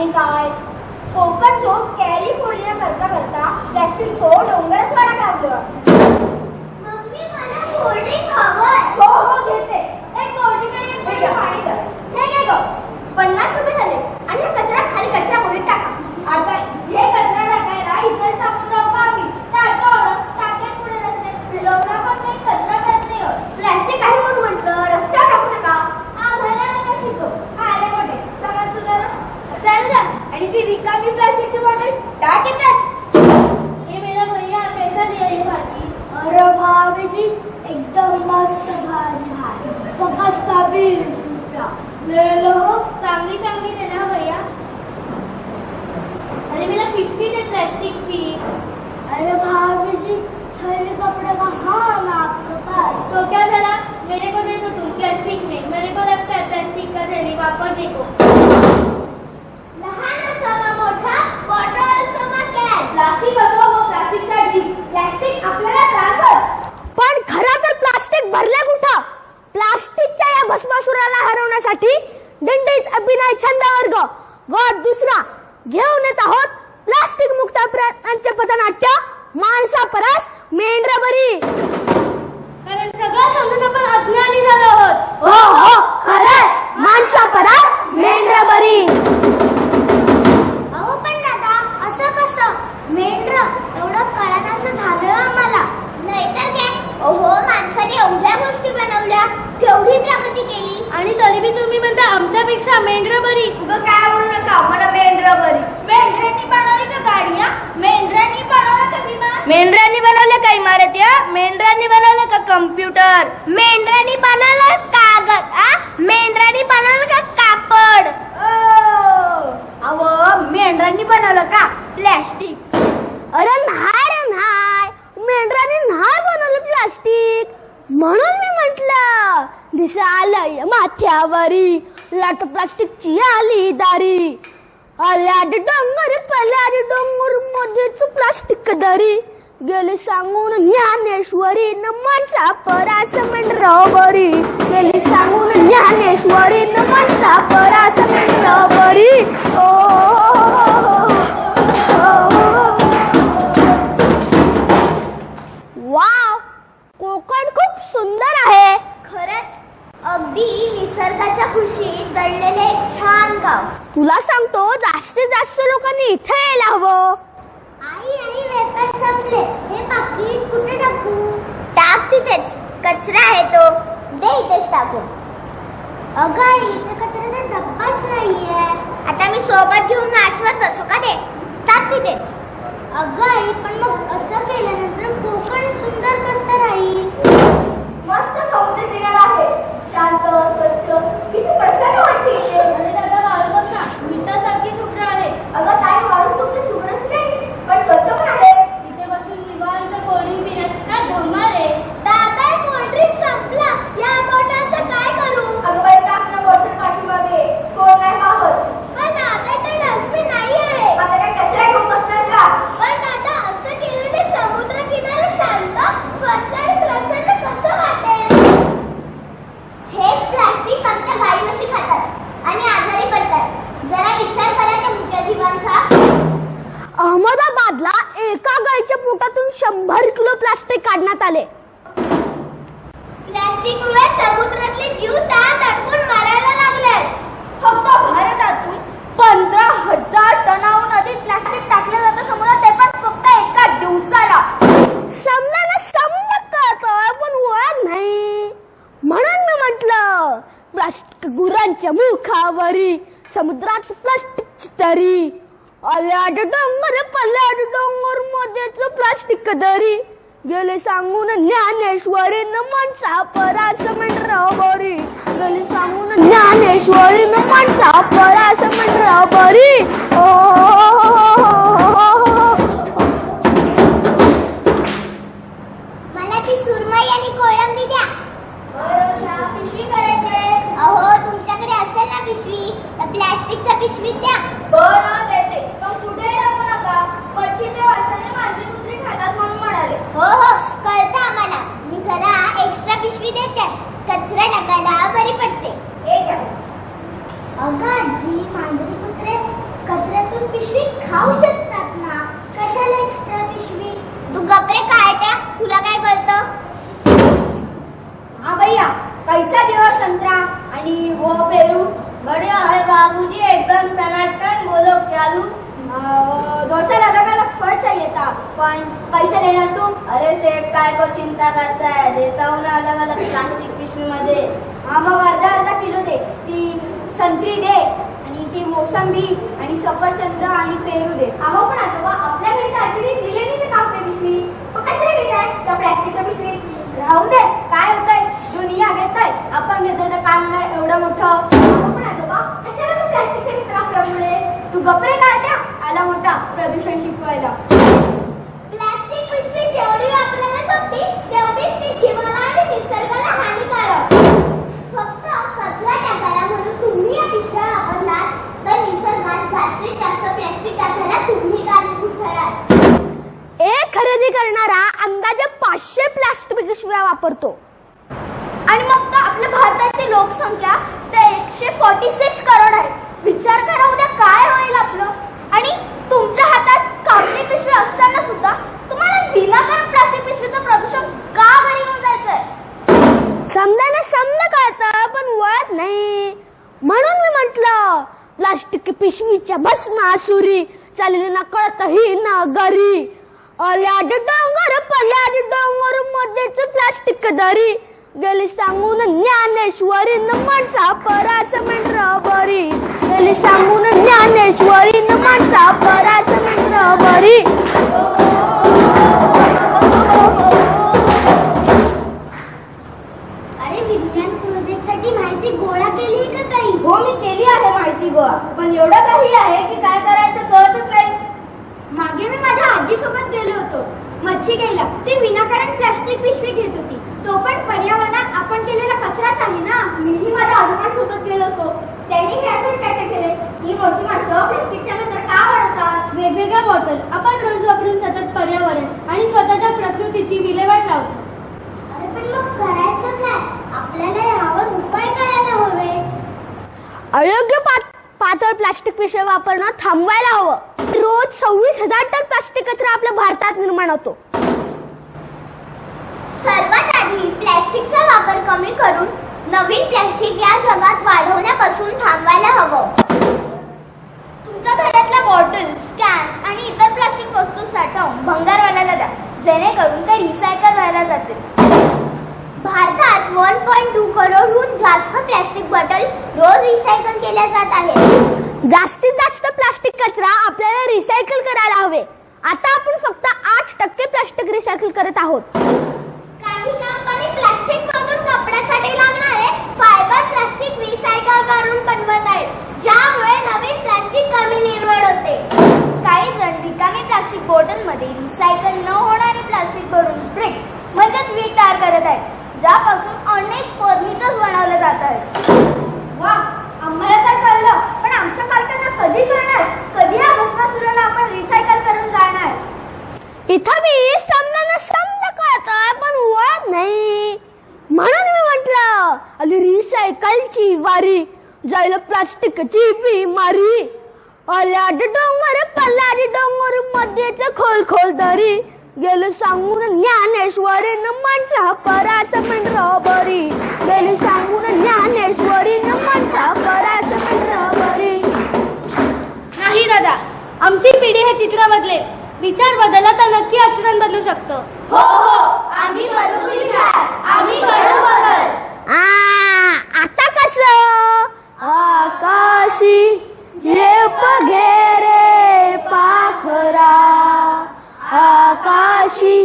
आणि काय? कोकण चोक कॅलिफोर्निया करता करता प्लॅस्टिक चो डोंगरच वाडा लावलं मम्मी मला कोल्ड्रिंक हवं हो रिकामी प्लास्टिकची बॉटल टाक येताच ये मेरा भैया कैसा दिया ये भाजी। अरे भाभी जी एकदम मस्त भाजी आहे फक्त बीस रुपया। ले लो। चांगली चांगली दे ना भैया। अरे मला पिशवी दे प्लास्टिकची अरे भाभी जी थैली कपड़े का हाँ ना आपके पास। तो क्या झाला मेरे को दे दो तुम प्लास्टिक में। मेरे को लगता है प्लास्टिक का थैली वापरने को भस्मासुराला हरवण्यासाठी दिंडीच अभिनय छंद वर्ग व दुसरा घेऊन येत आहोत प्लास्टिक मुक्त प्रयत्नांचे पथनाट्य माणसा परस मेंढरा बरी कारण सगळं समजून आपण अज्ञानी झालो आहोत. हो हो खरंय. माणसा परस मेंढरा बरी अहो पण दादा असं कसं मेंढर एवढं कळण्याचं झालं आम्हाला नाहीतर काय अहो माणसाने एवढ्या गोष्टी बनवल्या केवढी प्रगती केली आणि तरी बी तुम्ही म्हणता आमच्यापेक्षा मेंढर बरी उगं काय बोलू नका मला मेंढर बरी मेंढरांनी बनवली का गाडी हा मेंढरांनी बनवलं का विमान मेंढरांनी बनवलं का इमारत या? मेंढरांनी बनवलं का कम्प्युटर मेंढरांनी बनवलं कागद आ? मेंढरांनी बनवलं का कापड? अव मेंढरांनी बनवलं का? प्लॅस्टिक. अरे नाही रे नाही. मेंढरांनी नाही बनवलं प्लास्टिक. म्हणून मी म्हंटल दिसालय माथ्यावरी. लाट प्लास्टिकची आली दारी. आल्याड डोंगर पल्याड डोंगर मध्येच प्लास्टिक दरी. गेले सांगून ज्ञानेश्वरी न माणसा परास बरी गेली सांगून ज्ञानेश्वरी न माणसा परास इथेच कचरा आहे तो. दे इथेच टाकू अगं इथे कचऱ्याचा डब्बाच नाहीये. आता मी सोबत घेऊन नाचवत बसू का दे टाक तिथेच. अगं आई पण मग असं केल्यानंतर कोकण सुंदर कसं राहील मस्त समुद्र किनारा आहे शांत स्वच्छ किती प्रसन्न वाटते इथे. अरे दादा वाळू बघ ना मिठासारखी शुभ्र आहे अगं ताई वाळून तुमचं शुभ्रच नाही पण स्वच्छ पण आहे इथे बसून निवांत कोल्ड्रिंक पिण्यात काय धमाल आहे दादा कोल्ड्रिंक संपला या बॉटलचं काय करू अगं बाई टाक ना बॉटल पाठीमागे कोण नाही पाहत पण दादा ते डस्टबिन नाही आहे आता काय कचरा घेऊन बसणार का पण दादा असं केल्याने समुद्र किनारा शांत स्वच्छ आणि प्रसन्न कसं वाटेल हेच प्लास्टिक आमच्या गाई म्हशी खातात आणि आजारी पडतात जरा विचार करा त्या मुक्या जीवांचा अहमदाबादला एका गायीच्या पोटातून शंभर किलो प्लास्टिक काढण्यात आले. प्लास्टिकमुळे समुद्रातले जीव त्यात अडकून मरायला लागले फक्त भारतातून पंधरा हजार टनाहून अधिक प्लास्टिक टाकलं जातं समुद्रात ते पण फक्त एका दिवसाला. समजायला समजा कळतं पण ओळख नाही. म्हणून मी म्हटलं प्लास्टिक गुरांच्या मुखावरी समुद्रात प्लास्टिकची तरी अल्याड डोंगर पल्याड डोंगर मध्येच प्लास्टिक दरी गेले सांगून ज्ञानेश्वरीनं माणसा परास बरी गेले सांगून ज्ञानेश्वरीनं माणसा परास बरी ओ मला ती सुरमई आणि कोळंबी द्या पिशवी करायकडे अहो तुमच्याकडे असेल ना पिशवी तर प्लॅस्टिकच्या पिशवीत द्या बरं खाऊ शकतात ना? कशाला एक्स्ट्रा पिशवी? तू गपरे काट्या तुला काय कळतं? हा भैया पैसा देवा संत्रा. आणि वो पेरू. बड़े है बाबूजी एकदम टनाटन बोलो चालू अलग अलग फल चाहिए पण कैसे देणार तू? अरे सेठ काय को चिंता करताय? है देता ना अलग अलग प्लास्टिक पिशवी मध्ये हा मग अर्धा अर्धा किलो दे. ती संत्री दे. ती मोसंबी आणि सफरचंद आणि पेरू दे. अहो पण आजोबा आपल्याकडे काहीतरी दिले नाही ते कापते पिशवी मग कशाला घेत आहे? त्या प्लॅस्टिकच्या पिशवीत राहू दे काय होतंय? दुनिया घेतय. आपण घेतोय तर काय होणार? एवढं मोठं. अहो पण आजोबा कशाला तू प्लॅस्टिकच्या मित्र तू गपरे काढत्या आला मोठा प्रदूषण शिकवायला प्लास्टिक पिशवी जेवढी वापरायला सोपी तेवढीच ती जीवाला आणि निसर्गाला हानिकारक फक्त कचरा टाकायला म्हणून तुम्ही या पिशव्या वापरलात तर निसर्गात जास्तीत जास्त प्लास्टिक टाकायला तुम्ही कारणीभूत ठराल एक खरेदी करणारा अंदाजे पाचशे प्लास्टिक पिशव्या वापरतो. आणि मग आपल्या भारताची लोकसंख्या तर एकशे फॉर्टी सिक्स करोड आहे. विचार करा उद्या काय होईल आपलं. आणि तुमच्या हातात कापडी पिशवी असताना सुद्धा तुम्हाला विनाकारण प्लास्टिक पिशवीचं प्रदूषण का घरी घेऊन जायचंय? समजायला समजा कळतं पण वळत नाही. म्हणून मी म्हंटल प्लास्टिक पिशवीच्या भस्मासुरी चालली ना कळत ही ना गरी. अल्याड डोंगर पल्याड डोंगर मध्येच प्लास्टिक दरी. गेली सांगून ज्ञानेश्वरी न माणसा परास मंत्र बरी गेली सांगून ज्ञानेश्वरी न माणसा परास मंत्र अयोग्य पातळ प्लास्टिक पिशव्या वापरणं थांबवायला हवं. रोज सव्वीस हजार टन प्लास्टिक कचरा आपल्या भारतात निर्माण होतो. सर्वात आधी प्लॅस्टिकचा वापर कमी करून नवीन प्लॅस्टिक या जगात वाढवण्यापासून थांबवायला हवं. तुमच्या घरातल्या बॉटल्स कॅन्स आणि इतर प्लास्टिक वस्तू साठवून भंगारवाल्याला द्या. जेणेकरून ते रिसायकल व्हायला जातील. भारतात वन पॉईंट टू करोडहून जास्त प्लॅस्टिक बॉटल रोज रिसायकल केल्या जात आहेत. जास्तीत जास्त प्लास्टिक कचरा आपल्याला रिसायकल करायला हवे. आता आपण फक्त आठ टक्के प्लास्टिक रिसायकल करत आहोत. काही कंपनी प्लास्टिक मधून कपड्यासाठी लागणारे फायबर प्लास्टिक रिसायकल करून बनवत आहेत. ज्यामुळे नवीन प्लास्टिक कमी निर्माण होते. काही जण रिकामी प्लास्टिक बॉटलमध्ये रिसायकल न होणारे प्लास्टिक भरून ब्रिक म्हणजेच वीट तयार करत आहेत. ज्यापासून अनेक फर्निचर्स बनवले जात आहेत. वा आम्हाला तर कळलं पण आमच्या पालकांना कधी कळणार? कधी या भस्मासुराला आपण रिसायकल करून जाणार? इथं मी समजायला समजा कळतंय पण ओळख नाही. म्हणून मी म्हंटल अली रिसायकलची वारी जायला प्लास्टिकची बिमारी. अल्याड डोंगर पल्लाडी डोंगर मध्येच खोल खोल दरी. गेलं सांगून ज्ञानेश्वरी न माणसा परास मंत्र बरी. गेली सांगून ज्ञानेश्वरी न माणसा परास मंत्र बरी. नाही दादा आमची पिढी हे चित्र बदले. विचार बदलला तर नक्की आचरण बदलू शकतं. हो हो आम्ही बदलू विचार. आम्ही बदलू बदल. आ, आता कस? आकाशी झेप घेरे पाशी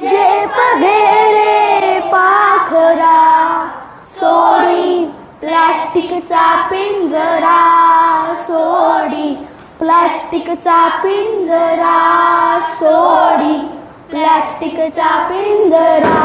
जे पगेरे पाखरा सोडी प्लास्टिकचा पिंजरा सोडी प्लास्टिकचा पिंजरा सोडी प्लास्टिकचा पिंजरा.